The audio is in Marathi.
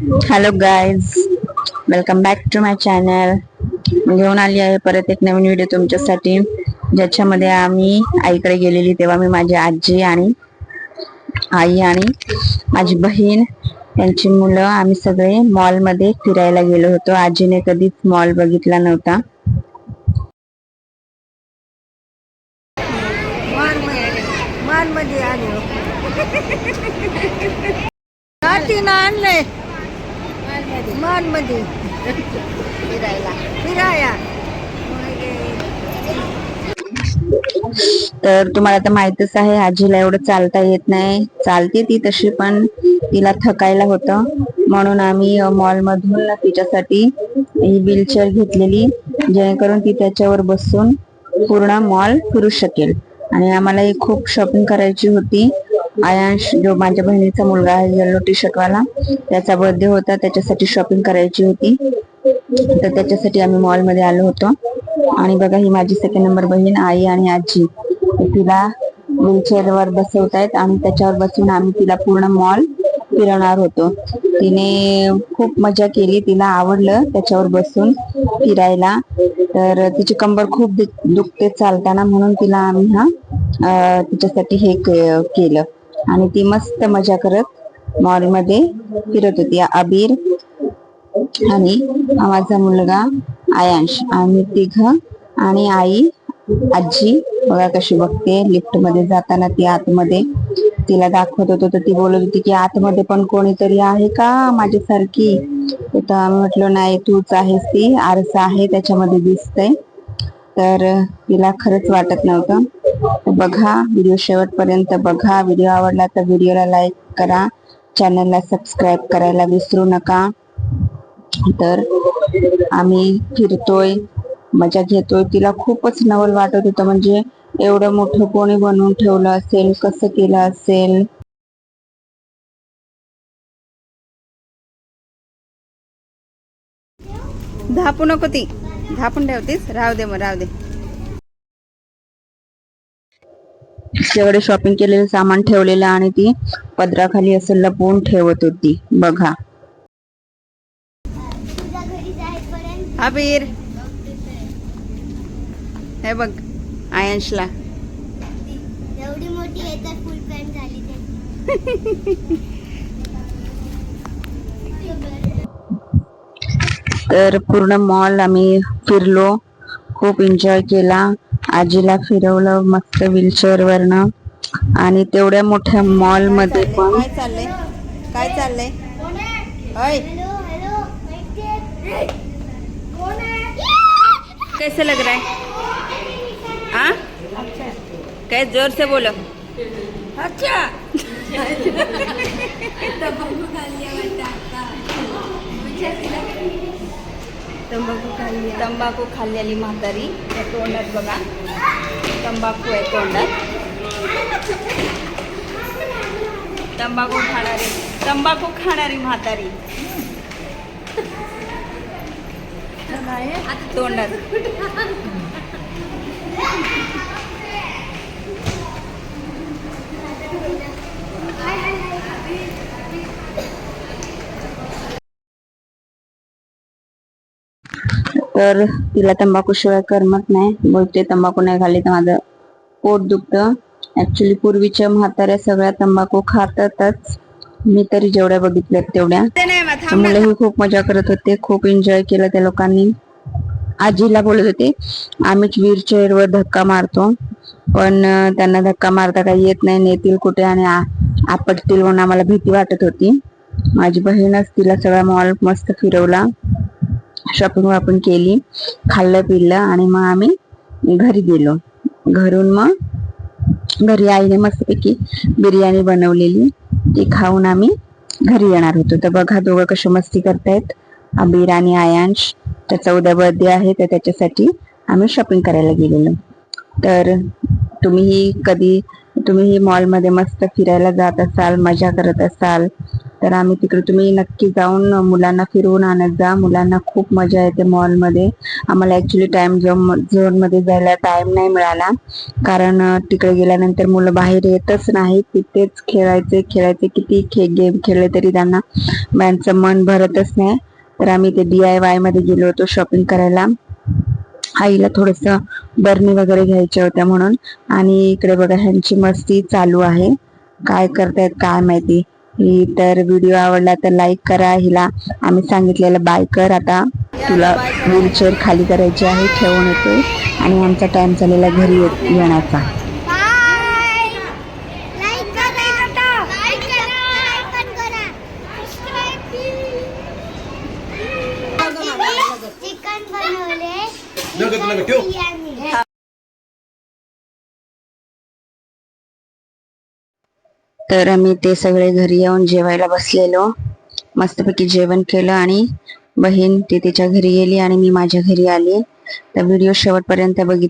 Hello guys welcome back to my channel घेऊन आली आहे परत एक नवीन व्हिडिओ तुमच्यासाठी. ज्याच्यामध्ये आम्ही आईकडे गेलेली तेव्हा मी माझी आजी आणि आई आणि माझी बहीण त्यांची मुलं आम्ही सगळे मॉलमध्ये फिरायला गेलो होतो. आजीने कधीच मॉल बघितला नव्हता. नातीनं आणलंय. मानमध्ये. फिरायला. फिराया. तर तुम्हाला तर माहितच आहे आजीला एवढं चालता येत नाही. चालते ती तशी पण तिला थकायला होतं. म्हणून आम्ही मॉलमधून तिच्यासाठी ही व्हीलचेअर घेतलेली जेणेकरून ती त्याच्यावर बसून पूर्ण मॉल फिरू शकेल. आणि आम्हाला ही खूप शॉपिंग करायची होती. आयांश जो माझ्या बहिणीचा मुलगा आहे येलो टी शर्ट वाला त्याचा बर्थडे होता त्याच्यासाठी शॉपिंग करायची होती. तर त्याच्यासाठी आम्ही मॉलमध्ये आलो होतो. आणि बघा ही माझी सेकंड नंबर बहीण आई आणि आजी. तिला व्हीलचेअर वर आहेत आणि त्याच्यावर बसून आम्ही तिला पूर्ण मॉल फिरवणार होतो. तिने खूप मजा केली. तिला आवडलं त्याच्यावर बसून फिरायला. तर तिची कंबर खूप दुखते चालताना म्हणून तिला आम्ही हा तिच्यासाठी हे के- केलं. आणि ती मस्त मजा करत मॉलमध्ये फिरत होती. अबीर आणि माझा मुलगा आयांश आम्ही तिघ आणि आई आजी. बघा कशी बघते. लिफ्टमध्ये जाताना ती आतमध्ये तिला दाखवत होतो. तर ती बोलत होती की आतमध्ये पण कोणीतरी आहे का माझ्यासारखी? तर आम्ही म्हटलो नाही तूच आहेस ती. आरसा आहे त्याच्यामध्ये दिसतंय. तर तिला खरंच वाटत नव्हतं. बघा व्हिडिओ शेवटपर्यंत बघा. व्हिडिओ आवडला तर व्हिडिओला लाईक करा. चॅनलला सबस्क्राईब करायला विसरू नका. तर आम्ही फिरतोय मजा घेतोय. तिला खूपच नवल वाटत होतं. म्हणजे एवढं मोठं कोणी बनवून ठेवलं असेल कसं केलं असेल? धापू नको ती. धापून ठेवतीस राहू दे मग राहू दे. सगळे शॉपिंग केलेलं सामान ठेवलेलं आणि ती पदराखाली असं लपवून ठेवत होती. बघा. अबीर. हे बघ आयंशला एवढी मोठी आहे तर फुल पॅन्ट झाली त्याची तर पूर्ण मॉल आम्ही फिरलो. खूप एन्जॉय केला. आजीला फिरवलं मस्त व्हीलचेअर वरनं. आणि तेवढ्या मोठ्या मॉलमध्ये पण. काय चाललंय? काय चाललंय? अय हेलो हेलो कोण आहे कैसे लग रहा है? आ? काय जोर से बोलो. अच्छा. तंबाखू खाल्लेली म्हातारी त्या तोंडात बघा. तंबाखू आहे तोंडात. तंबाखू खाणारी तंबाखू खाणारी म्हातारी. तोंडात. तर तिला तंबाखू शिवाय करमत नाही. बोलते तंबाखू नाही खाली तर माझं पोट दुखतं. ऍक्च्युली पूर्वीच्या म्हाताऱ्या सगळ्या तंबाखू खातातच. मी तरी जेवढ्या बघितल्यात तेवढ्या. मुलंही खूप मजा करत होते. खूप एन्जॉय केलं त्या लोकांनी. आजीला बोलत होते आम्हीच व्हीलचेअर वर धक्का मारतो. पण त्यांना धक्का मारता काही येत नाही. नेतील कुठे आणि आपटतील म्हणून आम्हाला भीती वाटत होती. माझी बहीणच तिला सगळा मॉल मस्त फिरवला. शॉपिंग वापिंग केली खाल्लं पिल्लं आणि मग आम्ही घरी गेलो. घरून मग घरी आईने मस्तपैकी बिर्याणी बनवलेली ती खाऊन आम्ही घरी येणार होतो. तर बघा दोघं कशी मस्ती करतायत. अबीर आणि आयांश त्याचा उद्या बर्थडे आहे तर त्याच्यासाठी आम्ही शॉपिंग करायला गेलेलो. तर तुम्हीही कधी तुम्हीही मॉलमध्ये मस्त फिरायला जात असाल मजा करत असाल तर आम्ही तिकडे तुम्ही नक्की जाऊन मुलांना फिरवून आणत जा. मुलांना खूप मजा येते मॉलमध्ये आम्हाला ॲक्च्युली टाईम झोन झोनमध्ये जायला टाईम नाही मिळाला. कारण तिकडे गेल्यानंतर मुलं बाहेर येतच नाही तिथेच खेळायचे खेळायचे. किती खे गेम खेळले तरी त्यांना त्यांचं मन भरतच नाही. तर आम्ही ते डी आय वायमध्ये गेलो होतो शॉपिंग करायला. आईला थोडस बर्नी वगैरे घ्यायच्या होत्या म्हणून. आणि इकडे बघा ह्यांची मस्ती चालू आहे. काय करतायत काय माहिती. ही तर व्हिडिओ आवडला तर लाईक करा. हिला आम्ही सांगितलेलं बाय कर. आता तुला व्हीलचेअर खाली करायची आहे ठेवून येते आणि आमचा टाइम झालेला घरी ये- येण्याचा. बाय लाईक करा लाईक करा. पण करा चिकन बनवले तर आम्ही ते सगळे घरी येऊन जेवायला बसलेलो. मस्तपैकी जेवण केलं आणि बहीण ती तिच्या घरी गेली आणि मी माझ्या घरी आली. तर व्हिडिओ शेवटपर्यंत बघितला.